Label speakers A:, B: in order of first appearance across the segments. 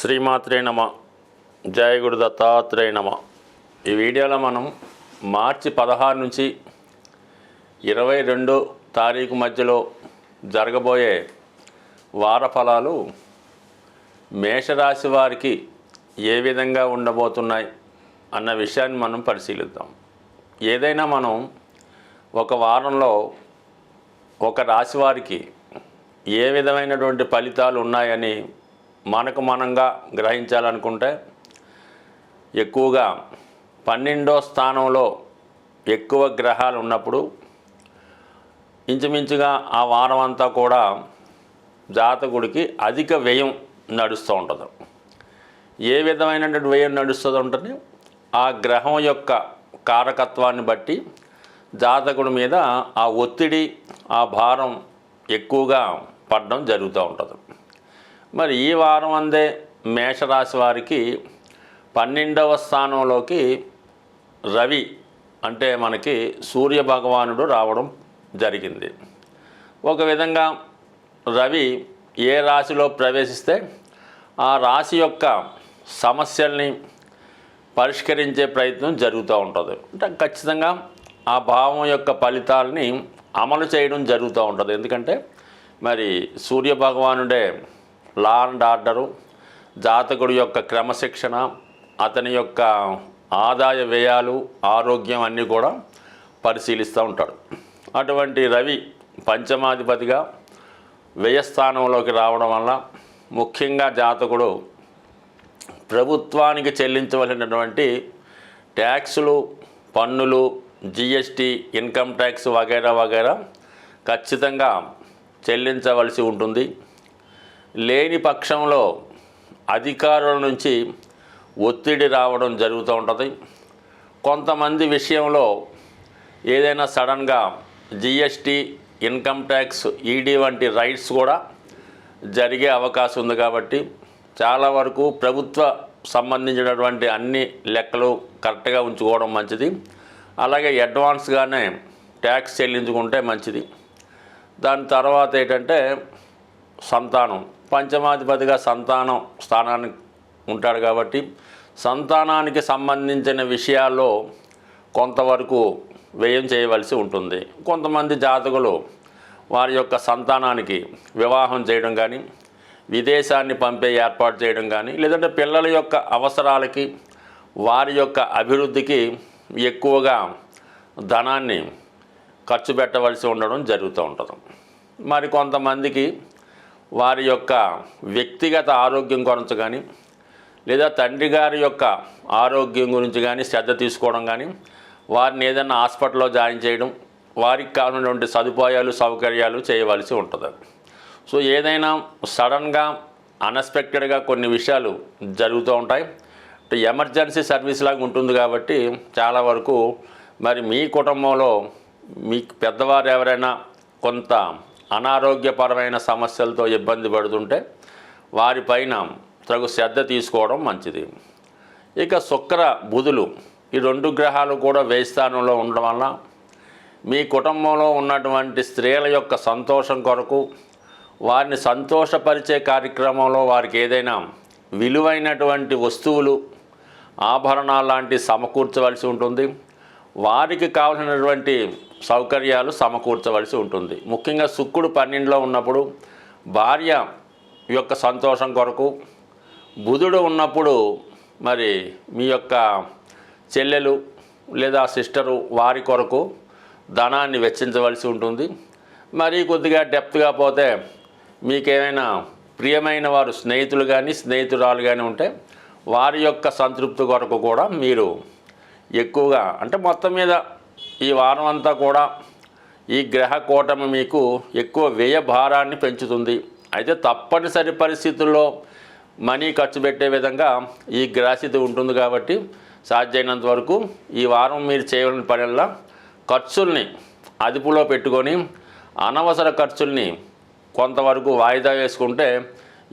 A: శ్రీమాత్రే నమ జయగుడు దత్తాత్రేయ నమ. ఈ వీడియోలో మనం మార్చి పదహారు నుంచి ఇరవై రెండు తారీఖు మధ్యలో జరగబోయే వార ఫలాలు మేషరాశి వారికి ఏ విధంగా ఉండబోతున్నాయి అన్న విషయాన్ని మనం పరిశీలిద్దాం. ఏదైనా మనం ఒక వారంలో ఒక రాశి వారికి ఏ విధమైనటువంటి ఫలితాలు ఉన్నాయని మనకు మనంగా గ్రహించాలనుకుంటే ఎక్కువగా పన్నెండో స్థానంలో ఎక్కువ గ్రహాలు ఉన్నప్పుడు ఇంచుమించుగా ఆ వారం అంతా కూడా జాతకుడికి అధిక వ్యయం నడుస్తూ ఉంటుంది. ఏ విధమైనటువంటి వ్యయం నడుస్తుంది ఉంటుంది ఆ గ్రహం యొక్క కారకత్వాన్ని బట్టి జాతకుడి మీద ఆ ఒత్తిడి ఆ భారం ఎక్కువగా పడడం జరుగుతూ ఉంటుంది. మరి ఈ వారం అందే మేషరాశి వారికి పన్నెండవ స్థానంలోకి రవి అంటే మనకి సూర్య భగవానుడు రావడం జరిగింది. ఒక విధంగా రవి ఏ రాశిలో ప్రవేశిస్తే ఆ రాశి యొక్క సమస్యల్ని పరిష్కరించే ప్రయత్నం జరుగుతూ ఉంటుంది. అంటే ఖచ్చితంగా ఆ భావం యొక్క ఫలితాలని అమలు చేయడం జరుగుతూ ఉంటుంది. ఎందుకంటే మరి సూర్య భగవానుడే లా అండ్ ఆర్డరు జాతకుడి యొక్క క్రమశిక్షణ అతని యొక్క ఆదాయ వ్యయాలు ఆరోగ్యం అన్నీ కూడా పరిశీలిస్తూ ఉంటాడు. అటువంటి రవి పంచమాధిపతిగా వ్యయస్థానంలోకి రావడం వల్ల ముఖ్యంగా జాతకుడు ప్రభుత్వానికి చెల్లించవలసినటువంటి ట్యాక్సులు పన్నులు జిఎస్టీ ఇన్కమ్ ట్యాక్స్ వగైరా వగైరా ఖచ్చితంగా చెల్లించవలసి ఉంటుంది. లేని పక్షంలో అధికారుల నుంచి ఒత్తిడి రావడం జరుగుతూ ఉంటుంది. కొంతమంది విషయంలో ఏదైనా సడన్గా జిఎస్టీ ఇన్కమ్ ట్యాక్స్ ఈడీ వంటి రైట్స్ కూడా జరిగే అవకాశం ఉంది కాబట్టి చాలా వరకు ప్రభుత్వ సంబంధించినటువంటి అన్ని లెక్కలు కరెక్ట్గా ఉంచుకోవడం మంచిది. అలాగే అడ్వాన్స్గానే ట్యాక్స్ చెల్లించుకుంటే మంచిది. దాని తర్వాత ఏంటంటే సంతానం పంచమాధిపతిగా సంతానం స్థానానికి ఉంటాడు కాబట్టి సంతానానికి సంబంధించిన విషయాల్లో కొంతవరకు వ్యయం చేయవలసి ఉంటుంది. కొంతమంది జాతకులు వారి యొక్క సంతానానికి వివాహం చేయడం కానీ విదేశాన్ని పంపే ఏర్పాటు చేయడం కానీ లేదంటే పిల్లల యొక్క అవసరాలకి వారి యొక్క అభివృద్ధికి ఎక్కువగా ధనాన్ని ఖర్చు పెట్టవలసి ఉండడం జరుగుతూ ఉంటుంది. మరి కొంతమందికి వారి యొక్క వ్యక్తిగత ఆరోగ్యం గురించి కానీ లేదా తండ్రి గారి యొక్క ఆరోగ్యం గురించి కానీ శ్రద్ధ తీసుకోవడం కానీ వారిని ఏదైనా హాస్పిటల్లో జాయిన్ చేయడం వారికి కావాలన్నటువంటి సదుపాయాలు సౌకర్యాలు చేయవలసి ఉంటుంది. సో ఏదైనా సడన్గా అన్ఎక్స్పెక్టెడ్గా కొన్ని విషయాలు జరుగుతూ ఉంటాయి. అంటే ఎమర్జెన్సీ సర్వీస్ లాగా ఉంటుంది కాబట్టి చాలా వరకు మరి మీ కుటుంబంలో మీ పెద్దవారు ఎవరైనా కొంత అనారోగ్యపరమైన సమస్యలతో ఇబ్బంది పడుతుంటే వారిపైన తగు శ్రద్ధ తీసుకోవడం మంచిది. ఇక శుక్ర బుధులు ఈ రెండు గ్రహాలు కూడా వ్యయ స్థానంలో ఉండడం వల్ల మీ కుటుంబంలో ఉన్నటువంటి స్త్రీల యొక్క సంతోషం కొరకు వారిని సంతోషపరిచే కార్యక్రమంలో వారికి ఏదైనా విలువైనటువంటి వస్తువులు ఆభరణాలు లాంటివి సమకూర్చవలసి ఉంటుంది. వారికి కావలసినటువంటి సౌకర్యాలు సమకూర్చవలసి ఉంటుంది. ముఖ్యంగా శుక్రుడు పన్నెండులో ఉన్నప్పుడు భార్య యొక్క సంతోషం కొరకు బుధుడు ఉన్నప్పుడు మరి మీ యొక్క చెల్లెలు లేదా సిస్టరు వారి కొరకు ధనాన్ని వెచ్చించవలసి ఉంటుంది. మరి కొద్దిగా డెప్త్గా పోతే మీకేమైనా ప్రియమైన వారు స్నేహితులు కానీ స్నేహితురాలు కానీ ఉంటే వారి యొక్క సంతృప్తి కొరకు కూడా మీరు ఎక్కువగా అంటే మొత్తం మీద ఈ వారం అంతా కూడా ఈ గ్రహ కూటమి మీకు ఎక్కువ వ్యయ భారాన్ని పెంచుతుంది. అయితే తప్పనిసరి పరిస్థితుల్లో మనీ ఖర్చు పెట్టే విధంగా ఈ గ్రహస్థితి ఉంటుంది కాబట్టి సాధ్యమైనంత వరకు ఈ వారం మీరు చేయవలసిన పనిలా ఖర్చుల్ని అదుపులో పెట్టుకొని అనవసర ఖర్చుల్ని కొంతవరకు వాయిదా వేసుకుంటే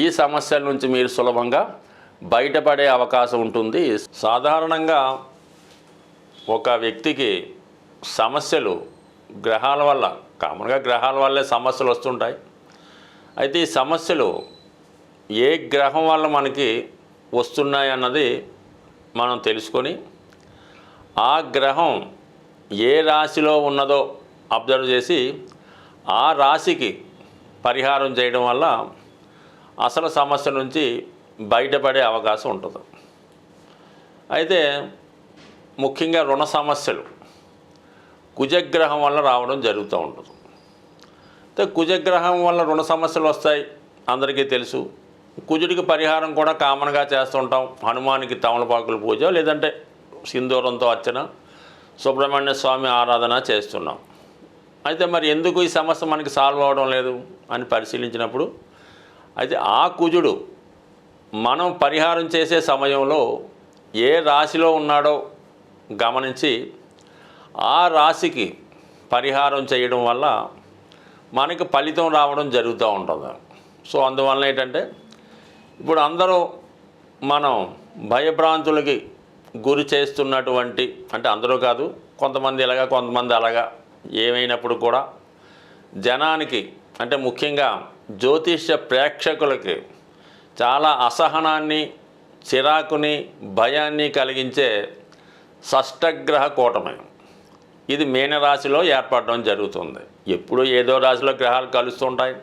A: ఈ సమస్యల నుంచి మీరు సులభంగా బయటపడే అవకాశం ఉంటుంది. సాధారణంగా ఒక వ్యక్తికి సమస్యలు గ్రహాల వల్ల కామన్గా గ్రహాల వల్లే సమస్యలు వస్తుంటాయి. అయితే ఈ సమస్యలు ఏ గ్రహం వల్ల మనకి వస్తున్నాయి అన్నది మనం తెలుసుకొని ఆ గ్రహం ఏ రాశిలో ఉన్నదో అబ్జర్వ్ చేసి ఆ రాశికి పరిహారం చేయడం వల్ల అసలు సమస్య నుంచి బయటపడే అవకాశం ఉంటుంది. అయితే ముఖ్యంగా రుణ సమస్యలు. కుజగ్రహం వల్ల రావడం జరుగుతూ ఉంటుంది. అయితే కుజగ్రహం వల్ల రుణ సమస్యలు వస్తాయి అందరికీ తెలుసు. కుజుడికి పరిహారం కూడా కామన్గా చేస్తుంటాం. హనుమానికి తమలపాకుల పూజ లేదంటే సింధూరంతో అర్చన సుబ్రహ్మణ్య స్వామి ఆరాధన చేస్తున్నాం. అయితే మరి ఎందుకు ఈ సమస్య మనకి సాల్వ్ అవడం లేదు అని పరిశీలించినప్పుడు అయితే ఆ కుజుడు మనం పరిహారం చేసే సమయంలో ఏ రాశిలో ఉన్నాడో గమనించి ఆ రాశికి పరిహారం చేయడం వల్ల మనకి ఫలితం రావడం జరుగుతూ ఉంటుంది. సో అందువలన ఏంటంటే ఇప్పుడు అందరూ మనం భయభ్రాంతులకి గురి చేస్తున్నటువంటి అంటే అందరూ కాదు కొంతమంది ఇలాగా కొంతమంది అలాగా ఏమైనప్పుడు కూడా జనానికి అంటే ముఖ్యంగా జ్యోతిష్య ప్రేక్షకులకి చాలా అసహనాన్ని చిరాకుని భయాన్ని కలిగించే షష్టగ్రహ కూటమి. ఇది మీనరాశిలో ఏర్పడడం జరుగుతుంది. ఎప్పుడు ఏదో రాశిలో గ్రహాలు కలుస్తుంటాయి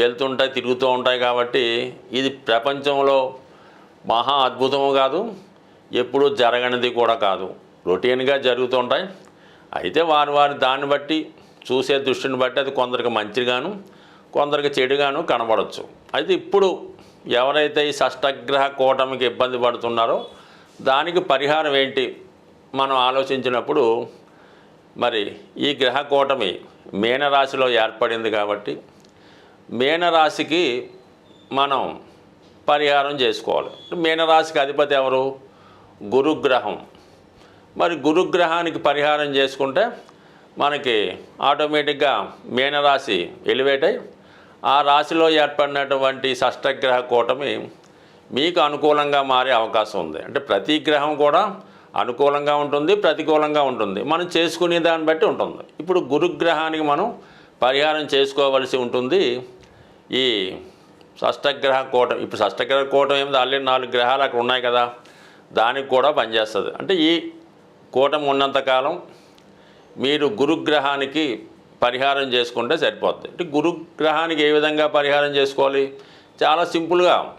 A: వెళ్తుంటాయి తిరుగుతూ ఉంటాయి కాబట్టి ఇది ప్రపంచంలో మహా అద్భుతము కాదు ఎప్పుడూ జరగనిది కూడా కాదు. రొటీన్గా జరుగుతుంటాయి. అయితే వారు వారి దాన్ని బట్టి చూసే దృష్టిని బట్టి అది కొందరికి మంచిగాను కొందరికి చెడుగాను కనబడవచ్చు అయితే ఇప్పుడు ఎవరైతే ఈ షష్టగ్రహ కూటమికి ఇబ్బంది పడుతున్నారో దానికి పరిహారం ఏంటి మనం ఆలోచించినప్పుడు మరి ఈ గ్రహ కూటమి మీనరాశిలో ఏర్పడింది కాబట్టి మీనరాశికి మనం పరిహారం చేసుకోవాలి. మీనరాశికి అధిపతి ఎవరు? గురుగ్రహం. మరి గురుగ్రహానికి పరిహారం చేసుకుంటే మనకి ఆటోమేటిక్గా మీనరాశి ఎలివేట్ అయి ఆ రాశిలో ఏర్పడినటువంటి షష్టగ్రహ కూటమి మీకు అనుకూలంగా మారే అవకాశం ఉంది. అంటే ప్రతి గ్రహం కూడా అనుకూలంగా ఉంటుంది ప్రతికూలంగా ఉంటుంది. మనం చేసుకునే దాన్ని బట్టి ఉంటుంది. ఇప్పుడు గురుగ్రహానికి మనం పరిహారం చేసుకోవలసి ఉంటుంది. ఈ షష్టగ్రహ కూటం ఇప్పుడు షష్టగ్రహ కూటం ఏమిటి? ఆల్రెడీ నాలుగు గ్రహాలు అక్కడ ఉన్నాయి కదా. దానికి కూడా పనిచేస్తుంది. అంటే ఈ కూటం ఉన్నంతకాలం మీరు గురుగ్రహానికి పరిహారం చేసుకుంటే సరిపోద్ది. అంటే గురుగ్రహానికి ఏ విధంగా పరిహారం చేసుకోవాలి? చాలా సింపుల్గా.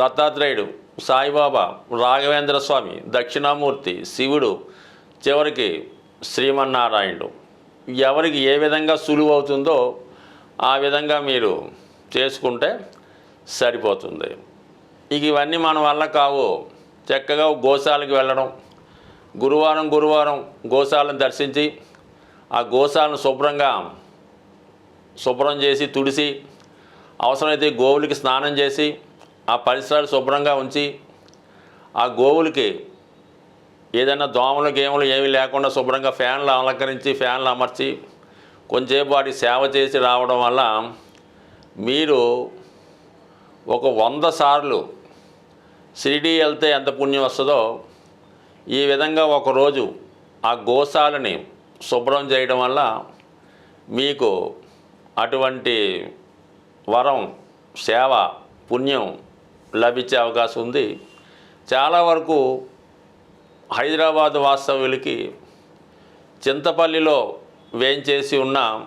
A: దత్తాత్రేయుడు సాయిబాబా రాఘవేంద్ర స్వామి దక్షిణామూర్తి శివుడు చివరికి శ్రీమన్నారాయణుడు. ఎవరికి ఏ విధంగా సులువు అవుతుందో ఆ విధంగా మీరు చేసుకుంటే సరిపోతుంది. ఇక ఇవన్నీ మన వల్ల కావు. చక్కగా గోశాలకు వెళ్ళడం గురువారం గురువారం గోశాలను దర్శించి ఆ గోశాలను శుభ్రంగా శుభ్రం చేసి తుడిసి అవసరమైతే గోవులకి స్నానం చేసి ఆ పరిసరాలు శుభ్రంగా ఉంచి ఆ గోవులకి ఏదైనా దోమలు గేములు ఏమీ లేకుండా శుభ్రంగా ఫ్యాన్లు అలంకరించి ఫ్యాన్లు అమర్చి కొంచెంసేపు వాటి సేవ చేసి రావడం వల్ల మీరు ఒక వంద సార్లు షిరిడీ వెళ్తే ఎంత పుణ్యం వస్తుందో ఈ విధంగా ఒకరోజు ఆ గోశాలని శుభ్రం చేయడం వల్ల మీకు అటువంటి వరం సేవ పుణ్యం లభించే అవకాశం ఉంది. చాలా వరకు హైదరాబాద్ వాస్తవ్యులకి చింతపల్లిలో వేయించేసి ఉన్న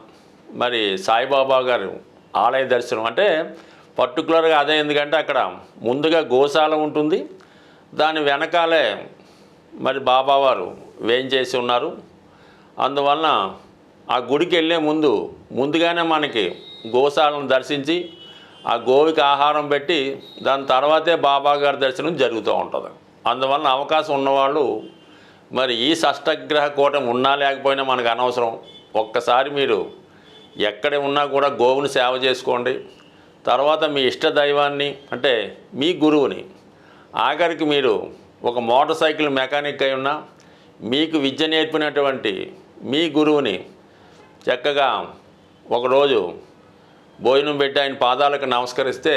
A: మరి సాయిబాబా గారు ఆలయ దర్శనం అంటే పర్టికులర్గా అదే ఎందుకంటే అక్కడ ముందుగా గోశాల ఉంటుంది. దాని వెనకాలే మరి బాబావారు వేయించేసి ఉన్నారు. అందువలన ఆ గుడికి వెళ్ళే ముందు ముందుగానే మనకి గోశాలను దర్శించి ఆ గోవికి ఆహారం పెట్టి దాని తర్వాతే బాబా గారి దర్శనం జరుగుతూ ఉంటుంది. అందువలన అవకాశం ఉన్నవాళ్ళు మరి ఈ షష్టగ్రహ కూటమి ఉన్నా లేకపోయినా మనకు అనవసరం. ఒక్కసారి మీరు ఎక్కడ ఉన్నా కూడా గోవుని సేవ చేసుకోండి. తర్వాత మీ ఇష్ట దైవాన్ని అంటే మీ గురువుని ఆఖరికి మీరు ఒక మోటార్ సైకిల్ మెకానిక్ అయి ఉన్నా మీకు విద్య నేర్పినటువంటి మీ గురువుని చక్కగా ఒకరోజు భోజనం పెట్టి ఆయన పాదాలకు నమస్కరిస్తే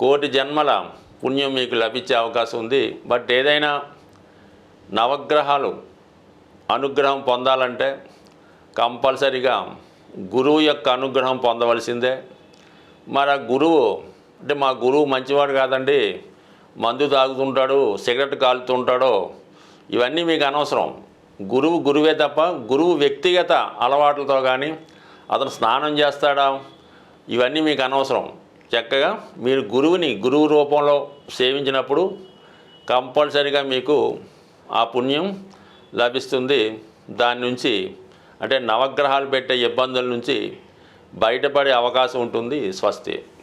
A: కోటి జన్మల పుణ్యం మీకు లభించే అవకాశం ఉంది. బట్ ఏదైనా నవగ్రహాలు అనుగ్రహం పొందాలంటే కంపల్సరిగా గురువు యొక్క అనుగ్రహం పొందవలసిందే. మరి ఆ గురువు అంటే మా గురువు మంచివాడు కాదండి. మందు తాగుతుంటాడు సిగరెట్ కాలుతుంటాడో ఇవన్నీ మీకు అనవసరం. గురువు గురువే తప్ప గురువు వ్యక్తిగత అలవాట్లతో కానీ అతను స్నానం చేస్తాడా? ఇవన్నీ మీకు అనవసరం. చక్కగా మీరు గురువుని గురువు రూపంలో సేవించినప్పుడు కంపల్సరిగా మీకు ఆ పుణ్యం లభిస్తుంది. దాని నుంచి అంటే నవగ్రహాలు పెట్టే ఇబ్బందుల నుంచి బయటపడే అవకాశం ఉంటుంది స్వస్తి.